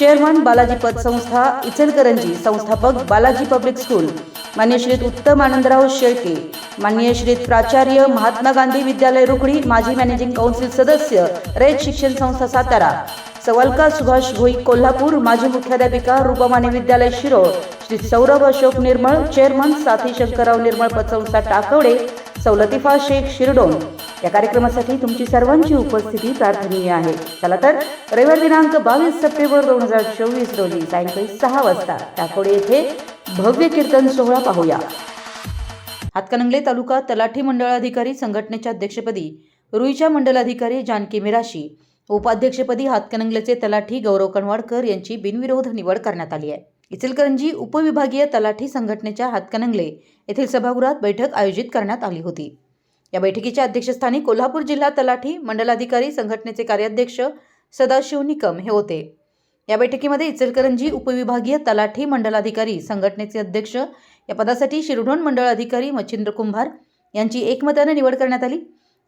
Chairman Balaji पतसंस्था इचलकरंजी संस्थापक Balaji public school. मान्य श्रीत उत्तम आनंदराव शेळके. मान्य श्रीत प्राचार्य महात्मा गांधी विद्यालय रुकडी माजी मॅनेजिंग काउन्सिल सदस्य रयत शिक्षण संस्था सातारा. सवलका सुभाष भोई कोल्हापूर माजी मुख्याध्यापिका रूपमाने विद्यालय शिरोळ. श्री सौरभ अशोक निर्मळ चेअरमन साथी शंकरराव निर्मळ पतसंस्था टाकवडे सौ शेख शिरडोन. या कार्यक्रमासाठी तुमची सर्वांची उपस्थिती प्रार्थनीय आहे. चला तर रविवार दिनांक बावीस सप्टेंबर दोन हजार चोवीस रोजी सायंकाळी सहा वाजता टाकोडे येथे भव्य कीर्तन सोहळा पाहूया. हातकणंगले तालुका तलाठी मंडळाधिकारी संघटनेच्या अध्यक्षपदी रुईच्या मंडलाधिकारी जानकी मिराशी उपाध्यक्षपदी हातकणंगलेचे तलाठी गौरव कणवाडकर यांची बिनविरोध निवड करण्यात आली आहे. इचलकरंजी उपविभागीय तलाठी संघटनेच्या हातकणंगले येथील सभागृहात बैठक आयोजित करण्यात आली होती. या बैठकीच्या अध्यक्षस्थानी कोल्हापूर जिल्हा तलाठी मंडलाधिकारी संघटनेचे कार्याध्यक्ष सदाशिव निकम हे होते. या बैठकीमध्ये इचलकरंजी उपविभागीय तलाठी मंडलाधिकारी संघटनेचे अध्यक्ष या पदासाठी शिरढोण मंडळ अधिकारी मच्छिंद्र कुंभार यांची एकमताने निवड करण्यात आली.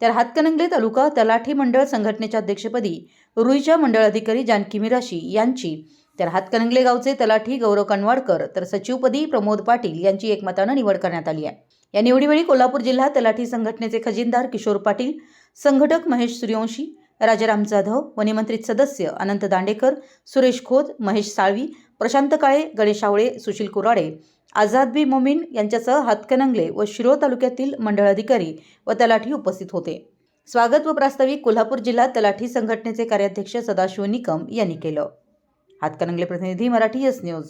तर हातकणंगले तालुका तलाठी मंडळ संघटनेच्या अध्यक्षपदी रुईच्या मंडळ अधिकारी जानकी मिराशी यांची तर हातकणंगले गावचे तलाठी गौरव कणवाडकर तर सचिवपदी प्रमोद पाटील यांची एकमतानं निवड करण्यात आली आहे. या निवडीवेळी कोल्हापूर जिल्हा तलाठी संघटनेचे खजिनदार किशोर पाटील संघटक महेश सूर्यवंशी राजाराम जाधव वनिमंत्रित सदस्य अनंत दांडेकर सुरेश खोत महेश साळवी प्रशांत काळे गणेश आवळे सुशील कुराडे आझाद बी मोमीन यांच्यासह हातकणंगले व शिरोळ तालुक्यातील मंडळ अधिकारी व तलाठी उपस्थित होते. स्वागत व प्रास्ताविक कोल्हापूर जिल्हा तलाठी संघटनेचे कार्याध्यक्ष सदाशिव निकम यांनी केलं. हातकणंगले प्रतिनिधी मराठी एस न्यूज.